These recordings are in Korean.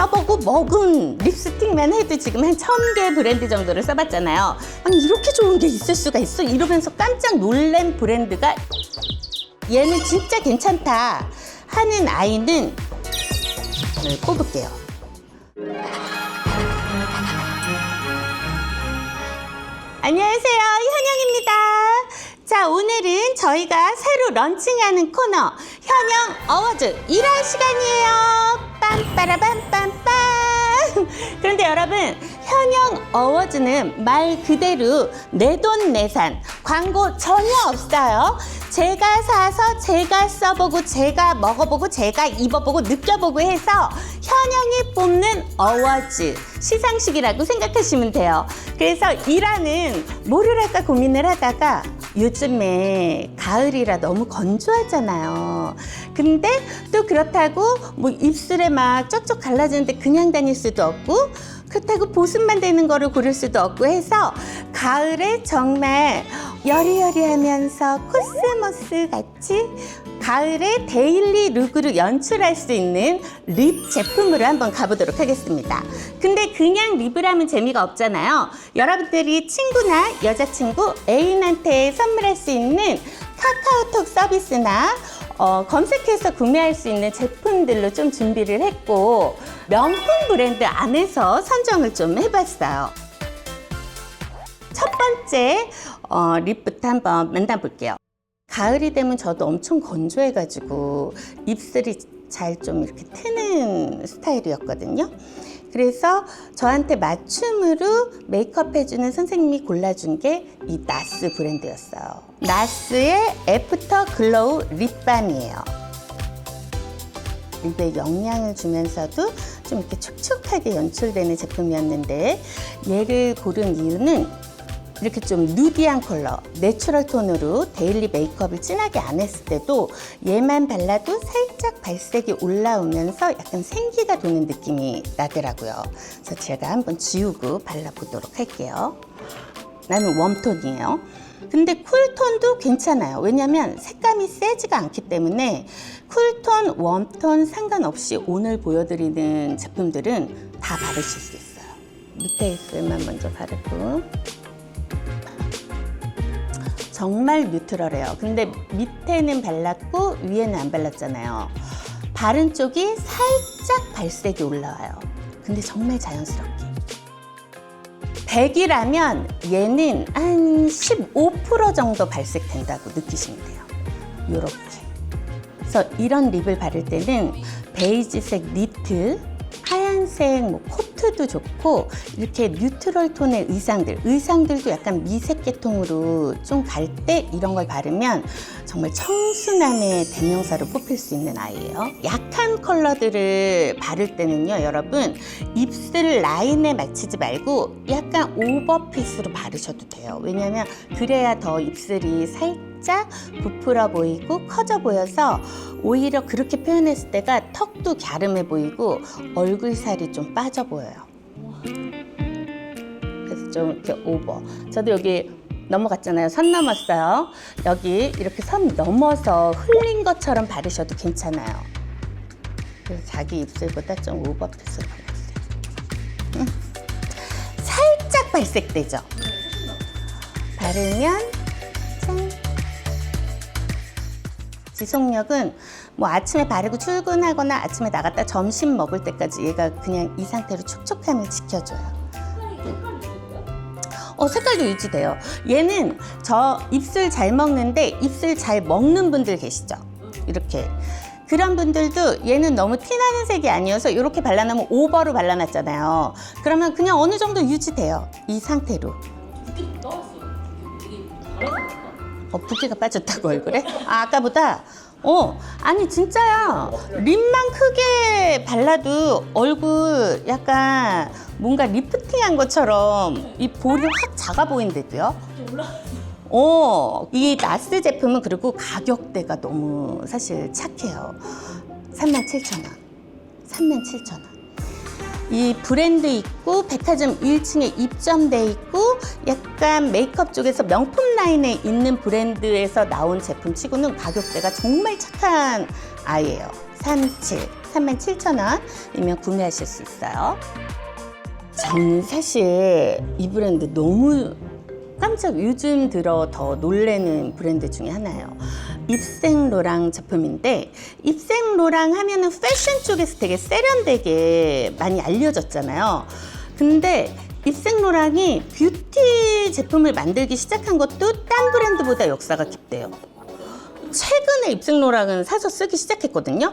써보고 먹은 립스틱만 해도 지금 한 천 개 브랜드 정도를 써봤잖아요. 아니 이렇게 좋은 게 있을 수가 있어? 이러면서 깜짝 놀란 브랜드가 얘는 진짜 괜찮다 하는 아이는 네, 뽑을게요. 안녕하세요. 현영입니다. 자, 오늘은 저희가 새로 런칭하는 코너, 현영 어워즈 1화 시간이에요. 빰빠라빰빰빰. 그런데 여러분, 현영 어워즈는 말 그대로 내돈내산, 광고 전혀 없어요. 제가 사서 제가 써보고 제가 먹어보고 제가 입어보고 느껴보고 해서 현영이 뽑는 어워즈 시상식이라고 생각하시면 돼요. 그래서 일하는 뭐를 할까 고민을 하다가 요즘에 가을이라 너무 건조하잖아요. 근데 또 그렇다고 뭐 입술에 막 쩍쩍 갈라지는데 그냥 다닐 수도 없고 그렇다고 보습만 되는 거를 고를 수도 없고 해서 가을에 정말 여리여리하면서 코스모스 같이 가을에 데일리 룩으로 연출할 수 있는 립 제품으로 한번 가보도록 하겠습니다. 근데 그냥 립을 하면 재미가 없잖아요. 여러분들이 친구나 여자친구, 애인한테 선물할 수 있는 카카오톡 서비스나 어, 검색해서 구매할 수 있는 제품들로 좀 준비를 했고 명품 브랜드 안에서 선정을 좀 해봤어요. 첫 번째 어, 립부터 한번 만나볼게요. 가을이 되면 저도 엄청 건조해가지고 입술이 잘 좀 이렇게 트는 스타일이었거든요. 그래서 저한테 맞춤으로 메이크업 해주는 선생님이 골라준 게 이 나스 브랜드였어요. 나스의 애프터 글로우 립밤이에요. 립에 영양을 주면서도 좀 이렇게 촉촉하게 연출되는 제품이었는데 얘를 고른 이유는 이렇게 좀 누디한 컬러, 내추럴 톤으로 데일리 메이크업을 진하게 안 했을 때도 얘만 발라도 살짝 발색이 올라오면서 약간 생기가 도는 느낌이 나더라고요. 그래서 제가 한번 지우고 발라보도록 할게요. 나는 웜톤이에요. 근데 쿨톤도 괜찮아요. 왜냐면 색감이 세지가 않기 때문에 쿨톤, 웜톤 상관없이 오늘 보여드리는 제품들은 다 바르실 수 있어요. 밑에 있을만 먼저 바르고 정말 뉴트럴해요. 근데 밑에는 발랐고 위에는 안 발랐잖아요. 바른 쪽이 살짝 발색이 올라와요. 근데 정말 자연스럽게. 100이라면 얘는 한 15% 정도 발색된다고 느끼시면 돼요. 이렇게. 그래서 이런 립을 바를 때는 베이지색 니트, 하얀색 뭐 코트도 좋고 이렇게 뉴트럴 톤의 의상들, 의상들도 약간 미색 계통으로 좀 갈 때 이런 걸 바르면 정말 청순함의 대명사로 뽑힐 수 있는 아이예요. 약한 컬러들을 바를 때는요, 여러분 입술 라인에 맞추지 말고 약간 오버핏으로 바르셔도 돼요. 왜냐하면 그래야 더 입술이 살짝 부풀어 보이고 커져 보여서 오히려 그렇게 표현했을 때가 턱도 갸름해 보이고 얼굴 살이 좀 빠져 보여요. 좀 이렇게 오버. 저도 여기 넘어갔잖아요. 선 넘었어요. 여기 이렇게 선 넘어서 흘린 것처럼 바르셔도 괜찮아요. 그래서 자기 입술보다 좀 오버핏으로 발랐어요. 음. 살짝 발색되죠? 바르면 짠. 지속력은 뭐 아침에 바르고 출근하거나 아침에 나갔다 점심 먹을 때까지 얘가 그냥 이 상태로 촉촉함을 지켜줘요. 어, 색깔도 유지돼요. 얘는 저 입술 잘 먹는데 입술 잘 먹는 분들 계시죠? 이렇게. 그런 분들도 얘는 너무 티나는 색이 아니어서 이렇게 발라놓으면 오버로 발라놨잖아요. 그러면 그냥 어느 정도 유지돼요. 이 상태로. 어, 붓기가 빠졌다고 얼굴에? 아, 아까보다? 어, 아니, 진짜야. 립만 크게 발라도 얼굴 약간 뭔가 리프팅 한 것처럼 이 볼이 확 작아 보인대도요. 어, 이 나스 제품은 그리고 가격대가 너무 사실 착해요. 37,000원. 37,000원. 이 브랜드 있고 백화점 1층에 입점돼 있고 약간 메이크업 쪽에서 명품 라인에 있는 브랜드에서 나온 제품 치고는 가격대가 정말 착한 아이예요. 37. 37,000원이면 구매하실 수 있어요. 저는 사실 이 브랜드 너무 깜짝 요즘 들어 더 놀래는 브랜드 중에 하나예요. 입생로랑 제품인데 입생로랑 하면은 패션 쪽에서 되게 세련되게 많이 알려졌잖아요. 근데 입생로랑이 뷰티 제품을 만들기 시작한 것도 딴 브랜드보다 역사가 깊대요. 최근에 입생로랑은 사서 쓰기 시작했거든요.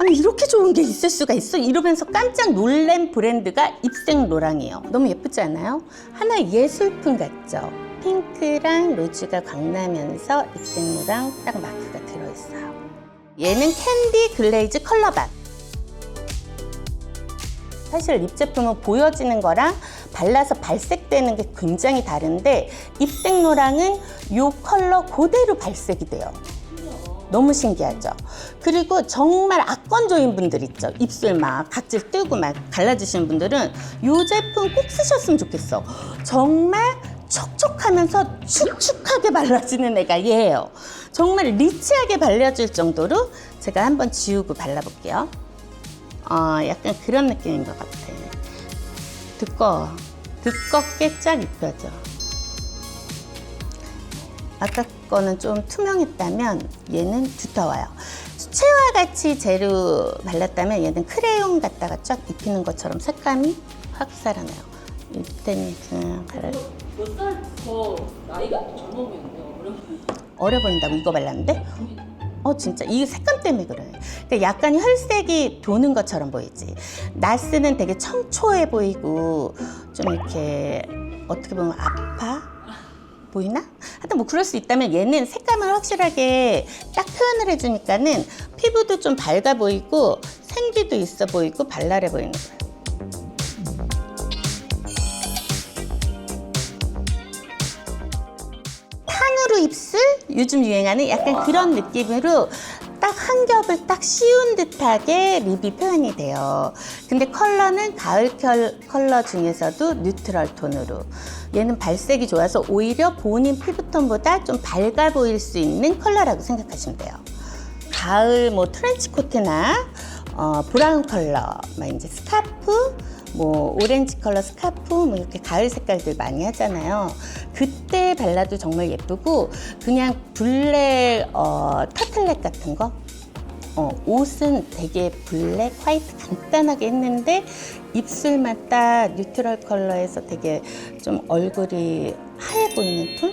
아니 이렇게 좋은 게 있을 수가 있어 이러면서 깜짝 놀란 브랜드가 입생로랑이에요. 너무 예쁘지 않아요? 하나의 예술품 같죠? 핑크랑 로즈가 광나면서 입생로랑 딱 마크가 들어있어요. 얘는 캔디 글레이즈 컬러밤. 사실 립 제품은 보여지는 거랑 발라서 발색되는 게 굉장히 다른데 입생로랑은 이 컬러 그대로 발색이 돼요. 너무 신기하죠. 그리고 정말 악건조인 분들 있죠. 입술 막 각질 뜨고 막 갈라지시는 분들은 이 제품 꼭 쓰셨으면 좋겠어. 정말 촉촉하면서 축축하게 발라지는 애가 얘예요. 정말 리치하게 발려질 정도로 제가 한번 지우고 발라볼게요. 어, 약간 그런 느낌인 것 같아. 두꺼워. 두껍게 쫙 입혀져. 아까 거는 좀 투명했다면 얘는 두터워요. 수채화 같이 재료 발랐다면 얘는 크레용 갖다가 쫙 입히는 것처럼 색감이 확 살아나요. 이때는 그냥 발라. 몇살 더 나이가 젊어 보이는데요. 어려 어려 보인다고 이거 발랐는데? 어 진짜 이 색감 때문에 그래. 그러니까 약간 혈색이 도는 것처럼 보이지. 나스는 되게 청초해 보이고 좀 이렇게 어떻게 보면 아파 보이나? 하여튼 뭐 그럴 수 있다면 얘는 색감을 확실하게 딱 표현을 해주니까는 피부도 좀 밝아 보이고 생기도 있어 보이고 발랄해 보이는 거예요. 탕후루 입술 요즘 유행하는 약간 그런 느낌으로 딱 한 겹을 딱 씌운 듯하게 립이 표현이 돼요. 근데 컬러는 가을 컬- 컬러 중에서도 뉴트럴 톤으로 얘는 발색이 좋아서 오히려 본인 피부톤보다 좀 밝아 보일 수 있는 컬러라고 생각하시면 돼요. 가을 뭐 트렌치 코트나 어, 브라운 컬러, 막 이제 스카프, 뭐 오렌지 컬러 스카프, 뭐 이렇게 가을 색깔들 많이 하잖아요. 그때 발라도 정말 예쁘고 그냥 블랙 어, 터틀넥 같은 거. 어, 옷은 되게 블랙, 화이트 간단하게 했는데 입술만 딱 뉴트럴 컬러에서 되게 좀 얼굴이 하얘 보이는 톤?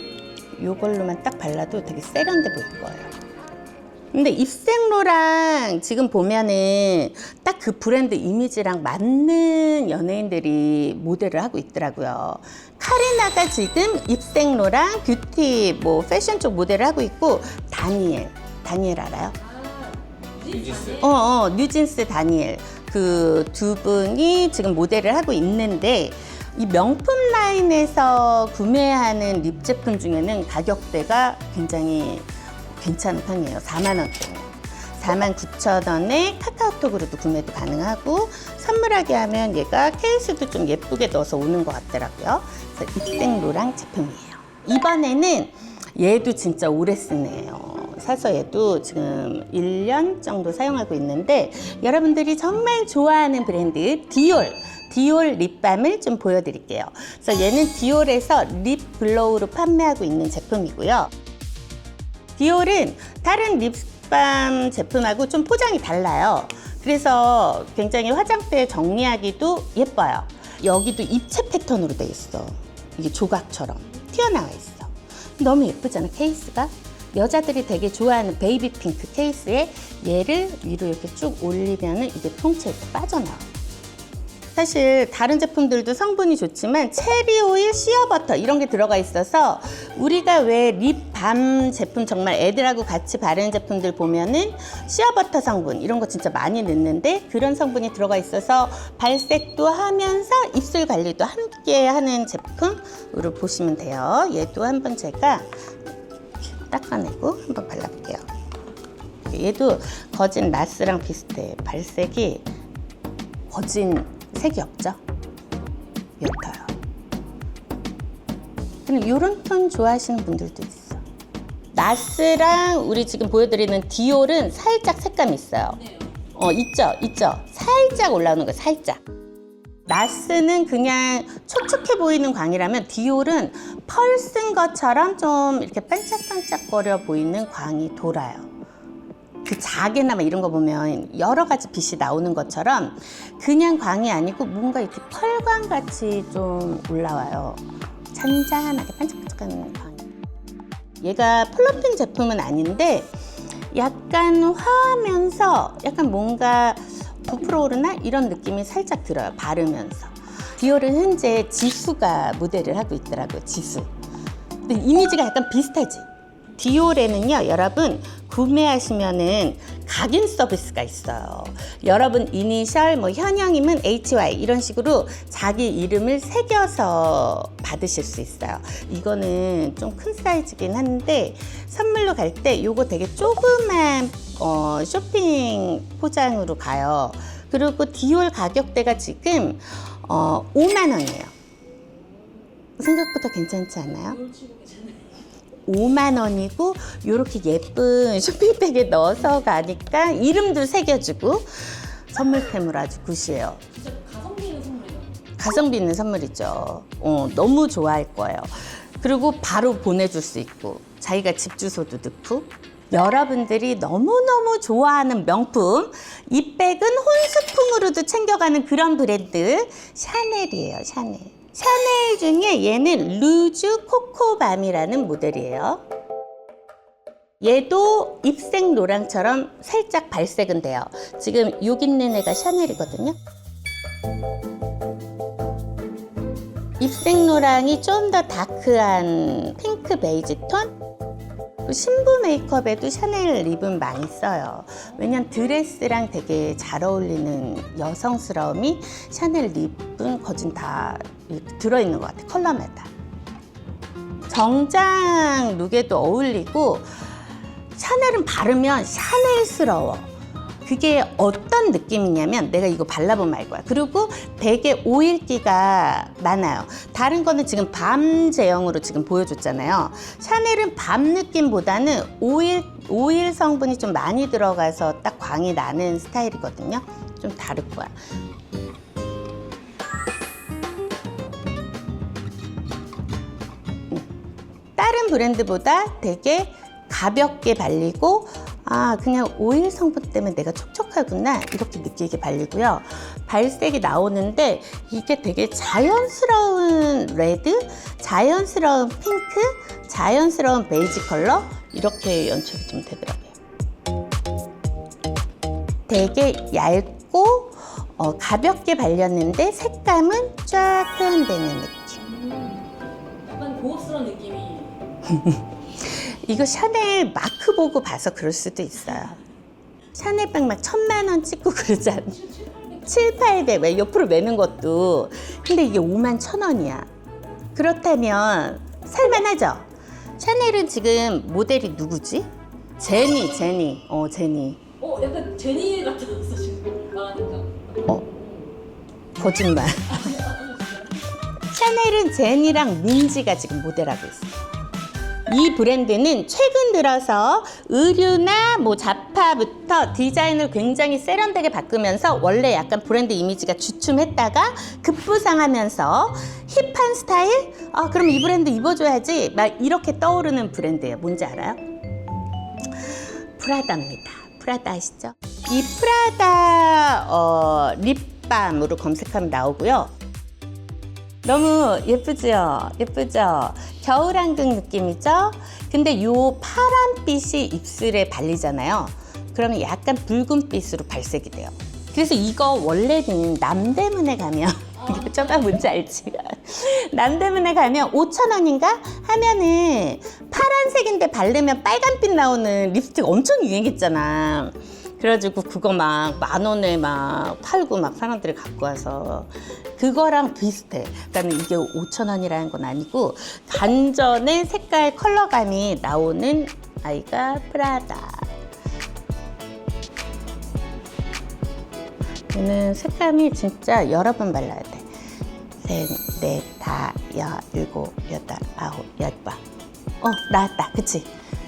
요걸로만 딱 발라도 되게 세련돼 보일 거예요. 근데 입생로랑 지금 보면은 딱 그 브랜드 이미지랑 맞는 연예인들이 모델을 하고 있더라고요. 카리나가 지금 입생로랑 뷰티 뭐 패션 쪽 모델을 하고 있고 다니엘 다니엘 알아요? 뉴진스. 어, 어, 뉴진스 다니엘. 그 두 분이 지금 모델을 하고 있는데, 이 명품 라인에서 구매하는 립 제품 중에는 가격대가 굉장히 괜찮은 편이에요. 4만 원대. 4만 9천 원에 카카오톡으로도 구매도 가능하고 선물하게 하면 얘가 케이스도 좀 예쁘게 넣어서 오는 것 같더라고요. 그래서 입생로랑 제품이에요. 이번에는 얘도 진짜 오래 쓰네요. 사서 얘도 지금 1년 정도 사용하고 있는데 여러분들이 정말 좋아하는 브랜드 디올 디올 립밤을 좀 보여드릴게요. 그래서 얘는 디올에서 립 블로우로 판매하고 있는 제품이고요. 디올은 다른 립밤 제품하고 좀 포장이 달라요. 그래서 굉장히 화장대 정리하기도 예뻐요. 여기도 입체 패턴으로 돼 있어. 이게 조각처럼 튀어나와 있어. 너무 예쁘잖아, 케이스가. 여자들이 되게 좋아하는 베이비 핑크 케이스에 얘를 위로 이렇게 쭉 올리면은 이게 통째로 빠져나와. 사실 다른 제품들도 성분이 좋지만 체리 오일, 시어 버터 이런 게 들어가 있어서 우리가 왜 립밤 제품 정말 애들하고 같이 바르는 제품들 보면은 시어 버터 성분 이런 거 진짜 많이 넣는데 그런 성분이 들어가 있어서 발색도 하면서 입술 관리도 함께 하는 제품으로 보시면 돼요. 얘도 한번 제가 닦아내고 한번 발라볼게요. 얘도 거진 나스랑 비슷해. 발색이 거진 색이 없죠? 옅어요. 근데 이런 톤 좋아하시는 분들도 있어. 나스랑 우리 지금 보여드리는 디올은 살짝 색감이 있어요. 네. 어, 있죠, 있죠. 살짝 올라오는 거, 살짝. 나스는 그냥 촉촉해 보이는 광이라면 디올은 펄 쓴 것처럼 좀 이렇게 반짝반짝거려 보이는 광이 돌아요. 그 자개나 막 이런 거 보면 여러 가지 빛이 나오는 것처럼 그냥 광이 아니고 뭔가 이렇게 펄광 같이 좀 올라와요. 잔잔하게 반짝반짝하는 광. 얘가 플러핑 제품은 아닌데 약간 화하면서 약간 뭔가 부풀어 오르나 이런 느낌이 살짝 들어요. 바르면서. 디올은 현재 지수가 모델을 하고 있더라고요. 지수. 근데 이미지가 약간 비슷하지? 디올에는요, 여러분, 구매하시면은 각인 서비스가 있어요. 여러분 이니셜, 뭐 현영이면 HY 이런 식으로 자기 이름을 새겨서 받으실 수 있어요. 이거는 좀 큰 사이즈긴 한데 선물로 갈 때 요거 되게 조그만 어, 쇼핑 포장으로 가요. 그리고 디올 가격대가 지금 어, 5만 원이에요. 생각보다 괜찮지 않아요? 이걸 치고 괜찮네. 5만 원이고 이렇게 예쁜 쇼핑백에 넣어서 가니까 이름도 새겨주고 선물템으로 아주 굿이에요. 진짜 가성비 있는 선물이다. 가성비 있는 선물이죠. 어, 너무 좋아할 거예요. 그리고 바로 보내줄 수 있고 자기가 집 주소도 넣고 여러분들이 너무너무 좋아하는 명품 이 백은 혼수품으로도 챙겨가는 그런 브랜드 샤넬이에요 샤넬 샤넬 중에 얘는 루즈 코코밤이라는 모델이에요. 얘도 입생 노랑처럼 살짝 발색은 돼요. 지금 여기 있는 애가 샤넬이거든요. 입생 노랑이 좀 더 다크한 핑크 베이지 톤? 신부 메이크업에도 샤넬 립은 많이 써요. 왜냐면 드레스랑 되게 잘 어울리는 여성스러움이 샤넬 립은 거진 다 들어있는 것 같아, 컬러마다. 정장 룩에도 어울리고 샤넬은 바르면 샤넬스러워. 그게 어떤 느낌이냐면 내가 이거 알 거야. 그리고 되게 오일기가 많아요. 다른 거는 지금 밤 제형으로 지금 보여줬잖아요. 샤넬은 밤 느낌보다는 오일 오일 성분이 좀 많이 들어가서 딱 광이 나는 스타일이거든요. 좀 다를 거야. 다른 브랜드보다 되게 가볍게 발리고 아 그냥 오일 성분 때문에 내가 촉촉하구나 이렇게 느끼게 발리고요. 발색이 나오는데 이게 되게 자연스러운 레드 자연스러운 핑크 자연스러운 베이지 컬러 이렇게 연출이 좀 되더라고요. 되게 얇고 어, 가볍게 발렸는데 색감은 쫙 표현되는 느낌. 음, 약간 고급스러운 느낌이. 이거 샤넬 마크 보고 봐서 그럴 수도 있어요. 샤넬백 막 천만 원 찍고 않나? 7, 800, 왜 옆으로 매는 것도. 근데 이게 5만 천 원이야. 그렇다면 살만하죠? 샤넬은 지금 모델이 누구지? 제니, 제니. 어, 제니. 어, 약간 제니 같았어 지금 말하니까. 어, 거짓말. 샤넬은 제니랑 민지가 지금 모델하고 있어. 이 브랜드는 최근 들어서 의류나 뭐 잡화부터 디자인을 굉장히 세련되게 바꾸면서 원래 약간 브랜드 이미지가 주춤했다가 급부상하면서 힙한 스타일? 아, 그럼 이 브랜드 입어줘야지. 막 이렇게 떠오르는 브랜드예요. 뭔지 알아요? 프라다입니다. 프라다 아시죠? 이 프라다 어, 립밤으로 검색하면 나오고요. 너무 예쁘죠? 예쁘죠? 겨울왕국 느낌이죠? 근데 요 파란빛이 입술에 발리잖아요. 그러면 약간 붉은빛으로 발색이 돼요. 그래서 이거 원래는 남대문에 가면 저가 뭔지 알지? 남대문에 가면 5천 원인가 하면은 파란색인데 바르면 빨간빛 나오는 립스틱 엄청 유행했잖아. 그래가지고 그거 막 만 원에 막 팔고 막 사람들이 갖고 와서 그거랑 비슷해. 그러니까 이게 5천 원이라는 건 아니고 단전의 색깔 컬러감이 나오는 아이가 프라다. 얘는 색감이 진짜 여러 번 발라야 돼. 셋, 넷, 다, 여, 일곱, 여덟, 아홉, 열 번. 어, 나왔다. 그치?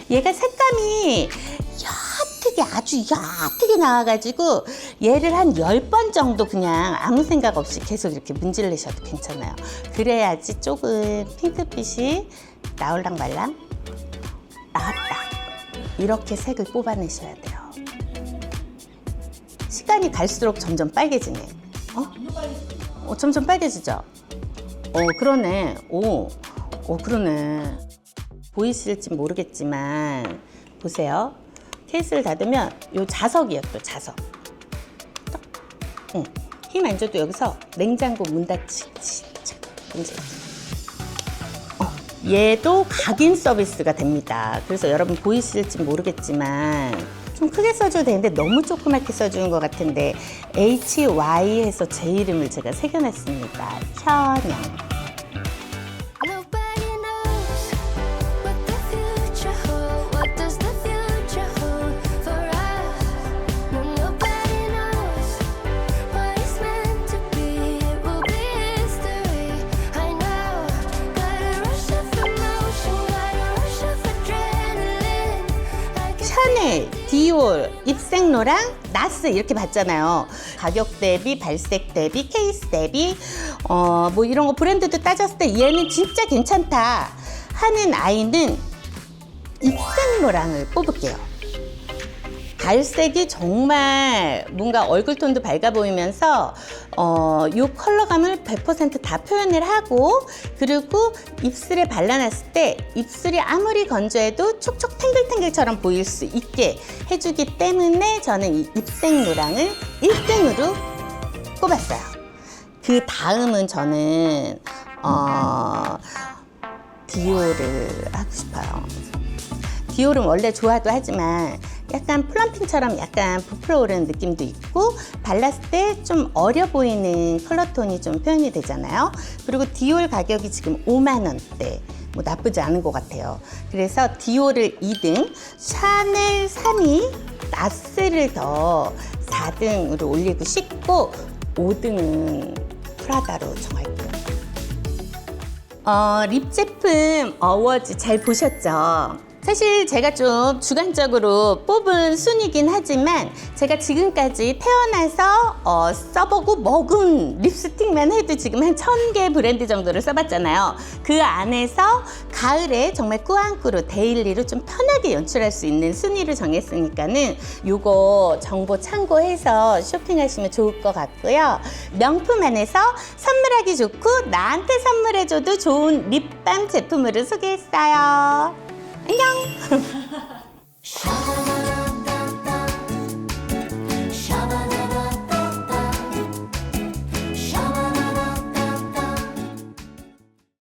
얘가 색감이 옅 게 색이 아주 옅게 나와가지고 얘를 한 10번 정도 그냥 아무 생각 없이 계속 이렇게 문질르셔도 괜찮아요. 그래야지 조금 핑크빛이 나올랑 말랑 나왔다. 이렇게 색을 뽑아내셔야 돼요. 시간이 갈수록 점점 빨개지네. 어? 어, 점점 빨개지죠? 어, 그러네. 오, 오, 그러네. 보이실지 모르겠지만, 보세요. 케이스를 닫으면 요 자석이에요, 또 자석. 딱. 응. 힘안 줘도 여기서 냉장고 문. 진짜. 문제. 어, 얘도 각인 서비스가 됩니다. 그래서 여러분 보이실지 모르겠지만 좀 크게 써줘도 되는데 너무 조그맣게 써주는 것 같은데 HY해서 제 이름을 제가 새겨냈습니다. 현영. 디올, 입생로랑 나스 이렇게 봤잖아요. 가격 대비, 발색 대비, 케이스 대비, 어, 뭐 이런 거 브랜드도 따졌을 때 얘는 진짜 괜찮다 하는 아이는 입생로랑을 뽑을게요. 발색이 정말 뭔가 얼굴 톤도 밝아 보이면서 어, 이 컬러감을 100%다 표현을 하고 그리고 입술에 발라놨을 때 입술이 아무리 건조해도 촉촉 탱글탱글처럼 보일 수 있게 해주기 때문에 저는 이 입생 노랑을 1등으로 꼽았어요. 그 다음은 저는 어, 디오를 하고 싶어요. 디올은 원래 좋아도 하지만 약간 플럼핑처럼 약간 부풀어 오르는 느낌도 있고 발랐을 때 좀 어려 보이는 컬러톤이 좀 표현이 되잖아요. 그리고 디올 가격이 지금 5만 원대. 뭐 나쁘지 않은 것 같아요. 그래서 디올을 2등, 샤넬 3위, 나스를 더 4등으로 올리고 싶고 5등은 프라다로 정할게요. 어, 립 제품 어워즈 잘 보셨죠? 사실 제가 좀 주관적으로 뽑은 순이긴 하지만 제가 지금까지 태어나서 어, 써보고 먹은 립스틱만 해도 지금 한 천 개 브랜드 정도를 써봤잖아요. 그 안에서 가을에 정말 꾸안꾸로 데일리로 좀 편하게 연출할 수 있는 순위를 정했으니까는 요거 정보 참고해서 쇼핑하시면 좋을 것 같고요. 명품 안에서 선물하기 좋고 나한테 선물해줘도 좋은 립밤 제품으로 소개했어요. 안녕!